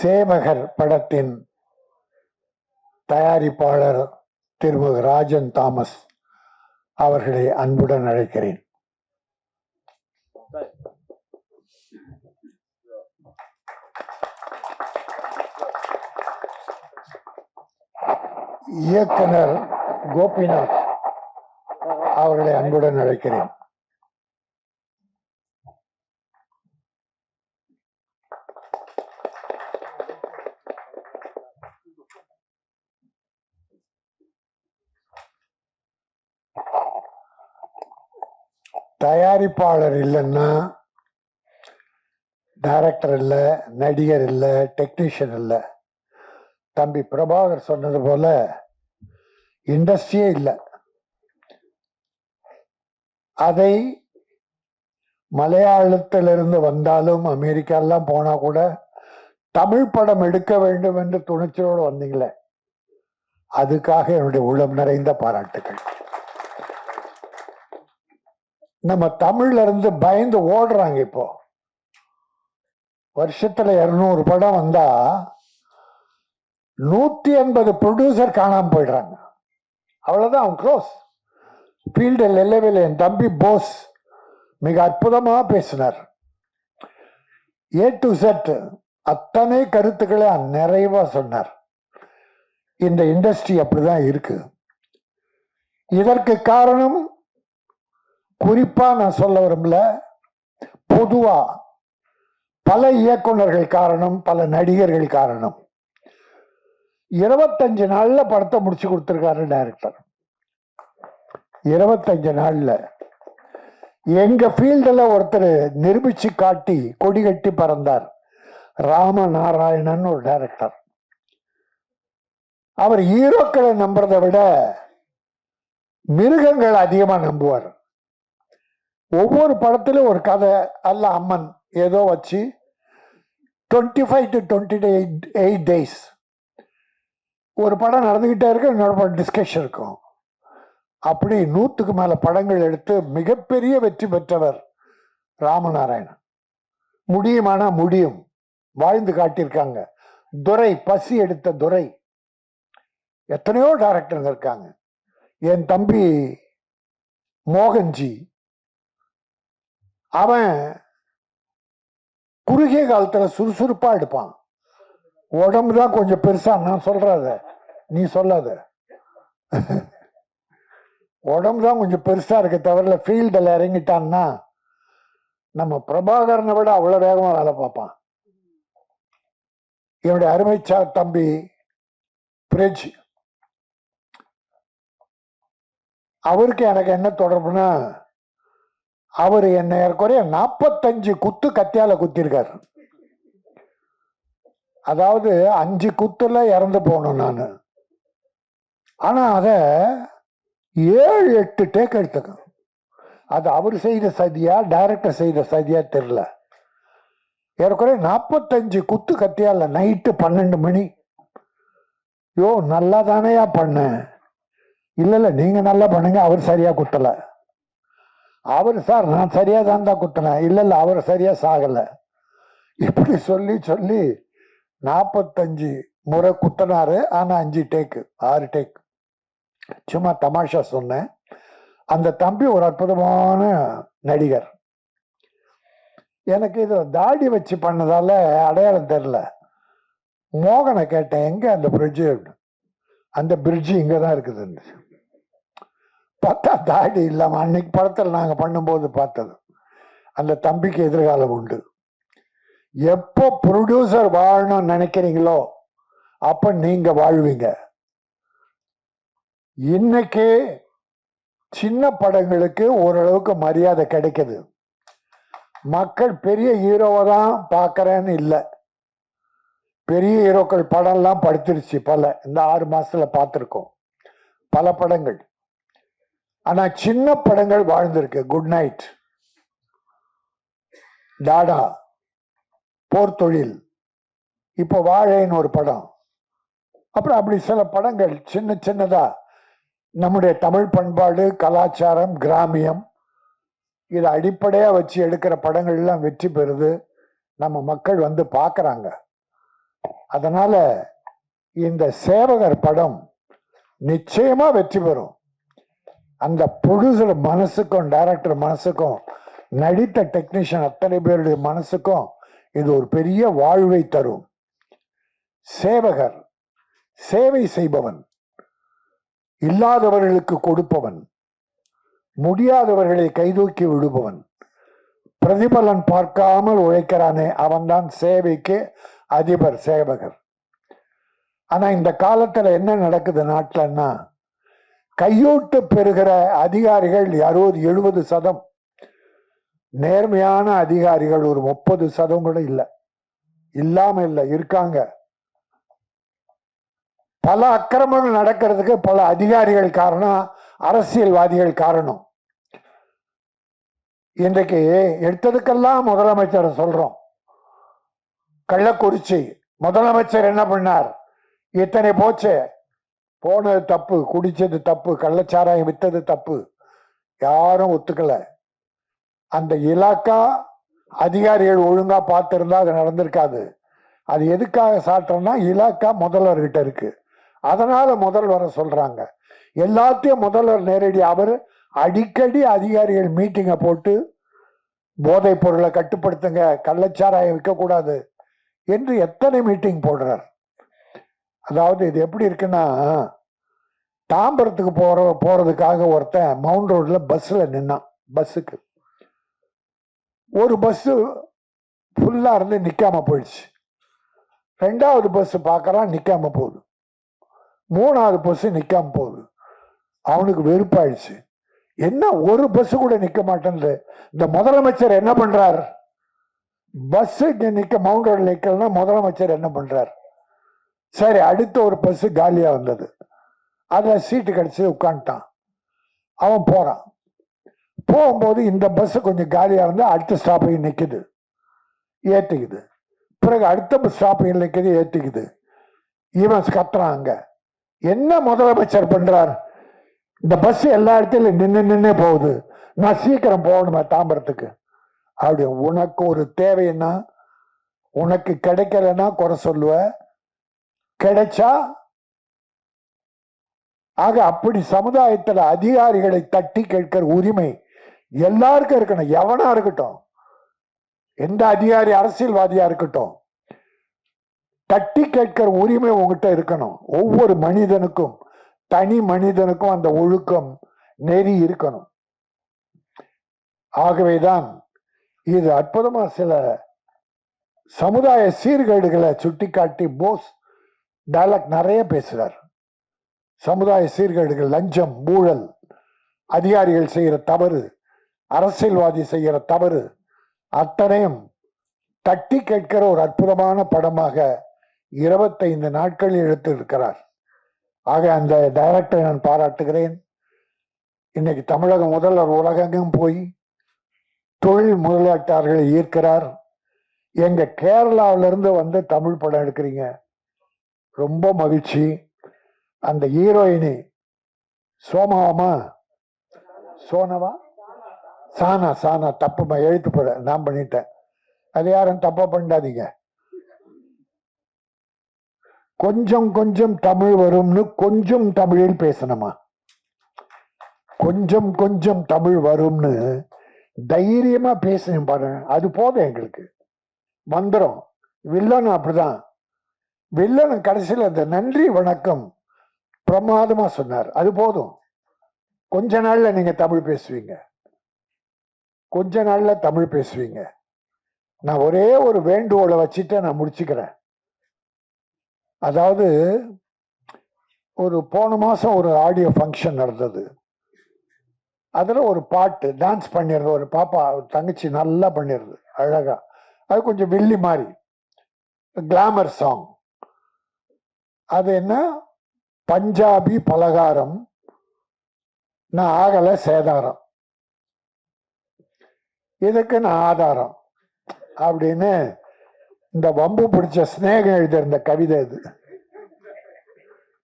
சேவகர் படத்தின் தயாரிப்பாளர் திருமதி ராஜன் தாமஸ் அவர்களை அன்புடன் அழைக்கிறேன். இயக்குனர் கோபிநாத் அவர்களை அன்புடன் அழைக்கிறேன். தயாரிப்பாளர் இல்லைன்னா டைரக்டர் இல்லை நடிகர் இல்லை டெக்னீஷியன் இல்லை. தம்பி பிரபாகர் சொன்னது போல இண்டஸ்ட்ரியே இல்லை. அதை மலையாளத்திலிருந்து வந்தாலும் அமெரிக்காலாம் போனால் கூட தமிழ் படம் எடுக்க வேண்டும் என்று துணிச்சலோடு வந்தீங்களே. அதுக்காக என்னுடைய உள்ளம் நிறைந்த பாராட்டுகள் நம்ம தமிழ்ல இருந்து பயந்து ஓடுறாங்க இப்போ. வருஷத்துல இருநூறு படம் வந்தா நூத்தி எண்பது ப்ரொடியூசர் காணாம போயிடுறாங்க. அவ்வளவுதான் அவன் க்ளோஸ் ஃபீல்டில் இல்லவில்லை என் தம்பி போஸ் மிக அற்புதமாக பேசினார். ஏ டு செட் அத்தனை கருத்துக்களை நிறைவா சொன்னார். இந்த இண்டஸ்ட்ரி அப்படிதான் இருக்கு. இதற்கு காரணம் குறிப்பாக நான் சொல்ல விரும்பல. பொதுவாக பல இயக்குனர்கள் காரணம் பல நடிகர்கள் காரணம். இருபத்தஞ்சு நாளில் படத்தை முடிச்சு கொடுத்துருக்காரு டைரக்டர் இருபத்தஞ்சு நாளில். எங்கள் ஃபீல்டில் ஒருத்தர் நிரூபித்து காட்டி கொடி கட்டி பறந்தார். ராமநாராயணன் ஒரு டைரக்டர் அவர் ஹீரோக்களை நம்புறதை விட மிருகங்கள் அதிகமாக நம்புவார். ஒவ்வொரு படத்திலும் ஒரு கதை அல்ல அம்மன் ஏதோ வச்சு twenty five to twenty eight eight days ஒரு படம் நடந்துக்கிட்டே இருக்கு இன்னொரு படம் டிஸ்கஷன் இருக்கும். அப்படி நூற்றுக்கு மேலே படங்கள் எடுத்து மிகப்பெரிய வெற்றி பெற்றவர் ராமநாராயணன். முடியுமானா முடியும். வாழ்ந்து காட்டியிருக்காங்க. துரை பசி எடுத்த துரை. எத்தனையோ டைரக்டருங்க இருக்காங்க. என் தம்பி மோகன்ஜி அவன் குறுகிய காலத்தில் சுறுசுறுப்பாக எடுப்பான். உடம்பு தான் கொஞ்சம் பெருசாக நான் சொல்கிறாத நீ சொல்லாத. உடம்பு தான் கொஞ்சம் பெருசாக இருக்க தவிர ஃபீல்டில் இறங்கிட்டான்னா நம்ம பிரபாகரனை விட அவ்வளோ வேகமாக வேலை பார்ப்பான். என்னுடைய அருமைச்சா தம்பி பிரிட்ஜ். அவருக்கு எனக்கு என்ன தொடர்புனா அவர் என்ன ஏற்குறைய நாற்பத்தஞ்சு குத்து கத்தியால குத்திருக்காரு. அதாவது அஞ்சு குத்துல இறந்து போனோம் நான். ஆனால் அதை ஏழு எட்டு டேக் எடுத்துக்கணும் அது அவர் செய்த சதியா டைரக்டர் செய்த சதியா தெரில ஏறக்குறைய நாற்பத்தஞ்சு குத்து கத்தியால நைட்டு பன்னெண்டு மணி. யோ நல்லா தானேயா பண்ணேன் இல்லை இல்லை நீங்கள் நல்லா பண்ணுங்க அவர் சரியாக குத்தலை. அவர் சார் நான் சரியாக தான் தான் குத்தினேன் இல்லை இல்லை அவர் சரியாக சாகலை. இப்படி சொல்லி சொல்லி நாற்பத்தஞ்சு முறை குத்தினாரு. ஆனால் அஞ்சு டேக்கு ஆறு டேக் சும்மா தமாஷா சொன்னேன். அந்த தம்பி ஒரு அற்புதமான நடிகர். எனக்கு இது தாடி வச்சு பண்ணதால அடையாளம் தெரில மோகனை கேட்டேன் எங்கே அந்த பிரிட்ஜு அந்த பிரிட்ஜு இங்கே தான் இருக்குது பார்த்தா தாடி இல்லாமல் அன்னைக்கு படத்தில் நாங்கள் பண்ணும்போது பார்த்தது. அந்த தம்பிக்கு எதிர்காலம் உண்டு. எப்போ ப்ரொடியூசர் வாழணும்னு நினைக்கிறீங்களோ அப்போ நீங்கள் வாழ்வீங்க. இன்னைக்கு சின்ன படங்களுக்கு ஓரளவுக்கு மரியாதை கிடைக்குது. மக்கள் பெரிய ஹீரோவை தான் பார்க்கறேன்னு இல்லை. பெரிய ஹீரோக்கள் படம்லாம் படுத்துருச்சு பல. இந்த ஆறு மாதத்தில் பார்த்துருக்கோம். பல படங்கள். ஆனா சின்ன படங்கள் வாழ்ந்திருக்கு. Good night tata. போர் தொழில். இப்போ வாழைன்னு ஒரு படம். அப்புறம் அப்படி சில படங்கள் சின்ன சின்னதா. நம்முடைய தமிழ் பண்பாடு கலாச்சாரம் கிராமியம். இதை அடிப்படையா வச்சு எடுக்கிற படங்கள் எல்லாம் வெற்றி பெறுது. நம்ம மக்கள் வந்து பார்க்குறாங்க. அதனால இந்த சேவகர் படம் நிச்சயமா வெற்றி பெறும். அந்த ப்ரொடியூசர் மனசுக்கும் டைரக்டர் மனசுக்கும் நடித்த டெக்னீஷியன் அத்தனை பேருடைய மனசுக்கும் இது ஒரு பெரிய வாழ்வை தரும். சேவகர் சேவை செய்பவன் இல்லாதவர்களுக்கு கொடுப்பவன் முடியாதவர்களை கைதூக்கி விடுபவன் பிரதிபலன் பார்க்காமல் உழைக்கிறானே அவன்தான் சேவைக்கு அதிபர் சேவகர். ஆனா இந்த காலத்துல என்ன நடக்குது நாட்டிலன்னா கையூட்டு பெறுகிற அதிகாரிகள் அறுபது எழுபது சதம். நேர்மையான அதிகாரிகள் ஒரு முப்பது சதம் கூட இல்லை. இல்லாம இல்லை இருக்காங்க. பல அக்கிரமங்கள் நடக்கிறதுக்கு பல அதிகாரிகள் காரணம் அரசியல்வாதிகள் காரணம். இன்றைக்கு எடுத்ததுக்கெல்லாம் முதலமைச்சர் சொல்றோம். கள்ளக்குறிச்சி முதலமைச்சர் என்ன பண்ணார்? இத்தனை போச்சு. போனது தப்பு குடிச்சது தப்பு கள்ளச்சாராயம் வித்தது தப்பு. யாரும் ஒத்துக்கல. அந்த இலாக்கா அதிகாரிகள் ஒழுங்கா பார்த்திருந்தா அது நடந்திருக்காது. அது எதுக்காக சாட்டோம்னா இலாக்கா முதல்வர்கிட்ட இருக்கு. அதனால முதல்வரை சொல்றாங்க. எல்லாத்தையும் முதல்வர் நேரடி அவர் அடிக்கடி அதிகாரிகள் மீட்டிங்கை போட்டு போதைப் பொருளை கட்டுப்படுத்துங்க கள்ளச்சாராயம் விற்கக்கூடாது என்று எத்தனை மீட்டிங் போடுறார்? அதாவது இது எப்படி இருக்குன்னா தாம்பரத்துக்கு போற போறதுக்காக ஒருத்தன் மவுண்ட் ரோட்ல பஸ்ல நின்னான் பஸ்ஸுக்கு. ஒரு பஸ்ஸு ஃபுல்லா இருந்து நிக்காம போயிடுச்சு. ரெண்டாவது பஸ் பார்க்கறான் நிக்காம போகுது. மூணாவது பஸ் நிக்காம போகுது. அவனுக்கு வெறுப்பாயிடுச்சு. என்ன ஒரு பஸ் கூட நிக்க மாட்டேங்குது இந்த முதலமைச்சர் என்ன பண்றார்? பஸ் நிக்க மவுண்ட் ரோட்ல நிக்கலன்னா முதலமைச்சர் என்ன பண்றார்? சரி அடுத்த ஒரு பஸ் காலியாக வந்தது. அதில் சீட்டு கிடச்சி உட்காந்துட்டான் அவன் போகிறான் போகும்போது இந்த பஸ்ஸு கொஞ்சம் காலியாக இருந்தால் அடுத்த ஸ்டாப்பையும் நிற்கிது ஏற்றிக்குது பிறகு அடுத்த பஸ் ஸ்டாப்பையும் நிற்கிது ஏற்றிக்குது இவன் கத்துறான் அங்கே. என்ன முதலமைச்சர் பண்ணுறார் இந்த பஸ் எல்லா இடத்துலையும் நின்று நின்று போகுது. நான் சீக்கிரம் போகணுமே தாம்பரத்துக்கு? அப்படி உனக்கு ஒரு தேவைன்னா உனக்கு கிடைக்கலன்னா குறை சொல்லுவேன் கிடைச்சா ஆக அப்படி சமுதாயத்துல அதிகாரிகளை தட்டி கேட்கிற உரிமை எல்லாருக்கும் இருக்கணும். எவனா இருக்கட்டும். எந்த அதிகாரி அரசியல்வாதியா இருக்கட்டும். தட்டி கேட்கிற உரிமை உங்ககிட்ட இருக்கணும். ஒவ்வொரு மனிதனுக்கும் தனி மனிதனுக்கும் அந்த ஒழுக்கம் நெறி இருக்கணும். ஆகவேதான் இது அற்புதமா சில சமுதாய சீர்கேடுகளை சுட்டிக்காட்டி போஸ் டைலாக் நிறைய பேசுகிறார் சமுதாய சீர்கேடுகள் லஞ்சம் ஊழல் அதிகாரிகள் செய்கிற தவறு அரசியல்வாதி செய்கிற தவறு அத்தனையும் தட்டி கேட்கிற ஒரு அற்புதமான படமாக இருபத்தைந்து நாட்களில் எடுத்திருக்கிறார் ஆக அந்த டைரக்டரை நான் பாராட்டுகிறேன். இன்னைக்கு தமிழக முதல்வர் உலகெங்கும் போய் தொழில் முதலீட்டாளர்களை ஈர்க்கிறார். எங்க கேரளாவிலிருந்து வந்து தமிழ் படம் எடுக்கிறீங்க. ரொம்ப மகிழ்ச்சி. அந்த ஹீரோயினி சோமாவாமா சோனவா? சானா சானா தப்புமா எழுத்து போட நான் பண்ணிட்டேன். அது யாரும் தப்பா பண்ணாதீங்க கொஞ்சம் கொஞ்சம் தமிழ் வரும்னு கொஞ்சம் தமிழில் பேசணுமா? கொஞ்சம் கொஞ்சம் தமிழ் வரும்னு தைரியமா பேசணும் பாருங்க. அது போதும் எங்களுக்கு. மந்திரம் வில்லனும் அப்படிதான். வில்லன் கடைசியில் அந்த நன்றி வணக்கம் பிரமாதமாக சொன்னார். அது போதும். கொஞ்ச நாளில் நீங்கள் தமிழ் பேசுவீங்க. கொஞ்ச நாளில் தமிழ் பேசுவீங்க. நான் ஒரே ஒரு வேண்டுகோளை வச்சுட்டு நான் முடிச்சுக்கிறேன். அதாவது ஒரு போன மாதம் ஒரு ஆடியோ ஃபங்க்ஷன் நடந்தது. அதில் ஒரு பாட்டு டான்ஸ் பண்ணிடுறது ஒரு பாப்பா ஒரு தங்கச்சி நல்லா பண்ணிடுது அழகாக அது கொஞ்சம் வில்லி மாதிரி கிளாமர் சாங் அது என்ன? பஞ்சாபி பலகாரம். நான் ஆகல சேதாரம். இதுக்கு நான் ஆதாரம். அப்படின்னு இந்த வம்பு பிடிச்ச ஸ்நேகம் எழுதியிருந்த கவிதை இது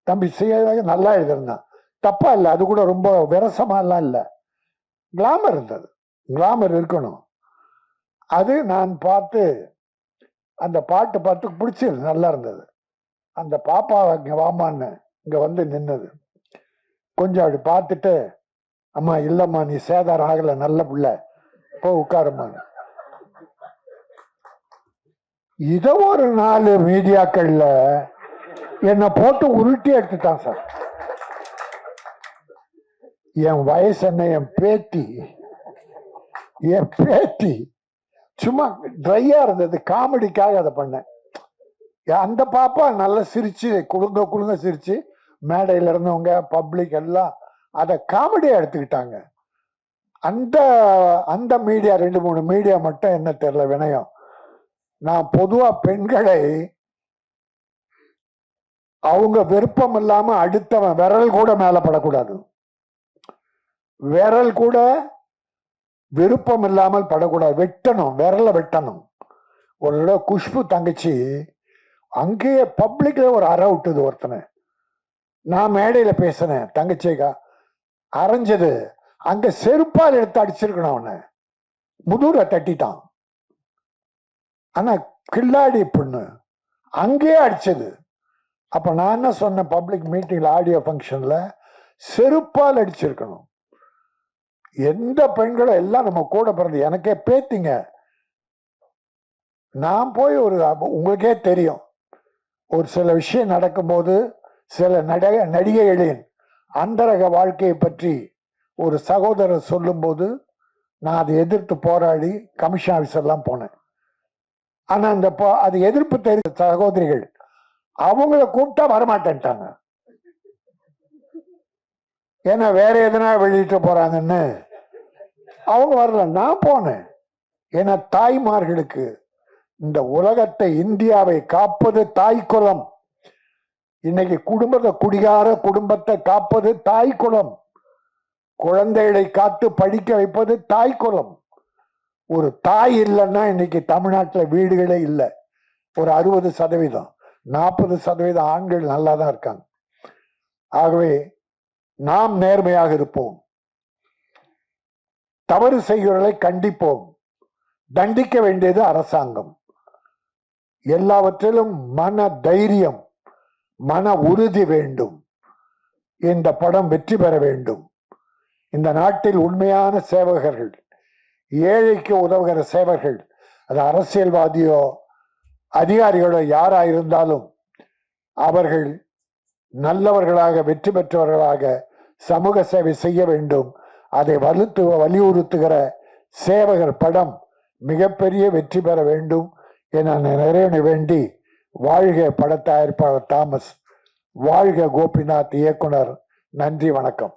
தம்பி செய்யறதாக நல்லா எழுதியிருந்தான். தப்பா இல்லை அது கூட ரொம்ப விரசமாலாம் இல்லை. கிளாமர் இருந்தது. கிளாமர் இருக்கணும். அது நான் பார்த்து அந்த பாட்டு பார்த்து பிடிச்சிருது நல்லா இருந்தது. அந்த பாப்பா இங்க வாமான்னு இங்க வந்து நின்னது. கொஞ்சம் அப்படி பார்த்துட்டு அம்மா இல்லம்மா நீ சேதாரம் ஆகல நல்ல புள்ள. போ உட்காருமான்னு இத ஒரு நாலு மீடியாக்கள்ல என்னை போட்டு உருட்டி எடுத்துட்டான் சார். என் வயசு என்ன என் பேத்தி. என் பேத்தி. சும்மா ட்ரையா இருந்தது. காமெடிக்காக அதை பண்ணேன். அந்த பாப்பா நல்லா சிரிச்சு குழுங்க குழுங்க சிரிச்சு மேடையில இருந்தவங்க பப்ளிக் எல்லாம் அதை காமெடியா எடுத்துக்கிட்டாங்க. அந்த அந்த மீடியா ரெண்டு மூணு மீடியா மட்டும் என்ன தெரியல வினயம். நான் பொதுவா பெண்களை அவங்க விருப்பம் இல்லாம அடுத்தவன் விரல் கூட மேல படக்கூடாது. விரல் கூட விருப்பம் இல்லாமல் படக்கூடாது. வெட்டணும் விரல வெட்டணும். ஒரு தடவை குஷ்பு தங்கச்சி அங்கேயே பப்ளிக்ல ஒரு அற விட்டுது ஒருத்தனை. நான் மேடையில பேசினேன் தங்கச்சிக்கா. அரைஞ்சது அங்க செருப்பால் எடுத்து அடிச்சிருக்கணும் அவனை. முதுரை தட்டிட்டான். ஆனா கில்லாடி பொண்ணு அங்கேயே அடிச்சது. அப்ப நான் என்ன சொன்னேன் பப்ளிக் மீட்டிங்ல ஆடியோ ஃபங்க்ஷன்ல செருப்பால் அடிச்சிருக்கணும். எந்த பெண்களும் எல்லாம் நம்ம கூட பிறந்து எனக்கே பேத்திங்க. நான் போய் ஒரு உங்களுக்கே தெரியும். ஒரு சில விஷயம் நடக்கும்போது சில நடிக நடிகைகளின் அந்தரக வாழ்க்கையை பற்றி ஒரு சகோதரர் சொல்லும்போது நான் அதை எதிர்த்து போராடி கமிஷன் ஆஃபீஸர்லாம் போனேன். ஆனால் அந்த போ- அது எதிர்ப்பு தெரிந்த சகோதரிகள் அவங்கள கூப்பிட்டா வரமாட்டேன்ட்டாங்க. ஏன்னா வேற எதனா வெளியிட்டு போறாங்கன்னு. அவங்க வரல நான் போனேன். ஏன்னா தாய்மார்களுக்கு இந்த உலகத்தை இந்தியாவை காப்பது தாய் குலம். இன்னைக்கு குடும்பத்தை குடிகார குடும்பத்தை காப்பது தாய் குலம். குழந்தைகளை காத்து படிக்க வைப்பது தாய் குலம். ஒரு தாய் இல்லைன்னா இன்னைக்கு தமிழ்நாட்டில் வீடுகளே இல்லை. ஒரு அறுபது சதவீதம் நாற்பது சதவீதம் ஆண்கள் நல்லா தான் இருக்காங்க. ஆகவே நாம் நேர்மையாக இருப்போம். தவறு செய்கிறவர்களை கண்டிப்போம். தண்டிக்க வேண்டியது அரசாங்கம். எல்லாவற்றிலும் மன தைரியம் மன உறுதி வேண்டும். இந்த படம் வெற்றி பெற வேண்டும். இந்த நாட்டில் உண்மையான சேவகர்கள் ஏழைக்கு உதவுகிற சேவர்கள் அது அரசியல்வாதியோ அதிகாரிகளோ யாரா இருந்தாலும் அவர்கள் நல்லவர்களாக வெற்றி பெற்றவர்களாக சமூக சேவை செய்ய வேண்டும். அதை வலுத்து வலியுறுத்துகிற சேவகர் படம் மிகப்பெரிய வெற்றி பெற வேண்டும். என நிறைவேற வேண்டி வாழ்க பட தயாரிப்பாளர் தாமஸ் வாழ்க கோபிநாத் இயக்குனர். நன்றி வணக்கம்.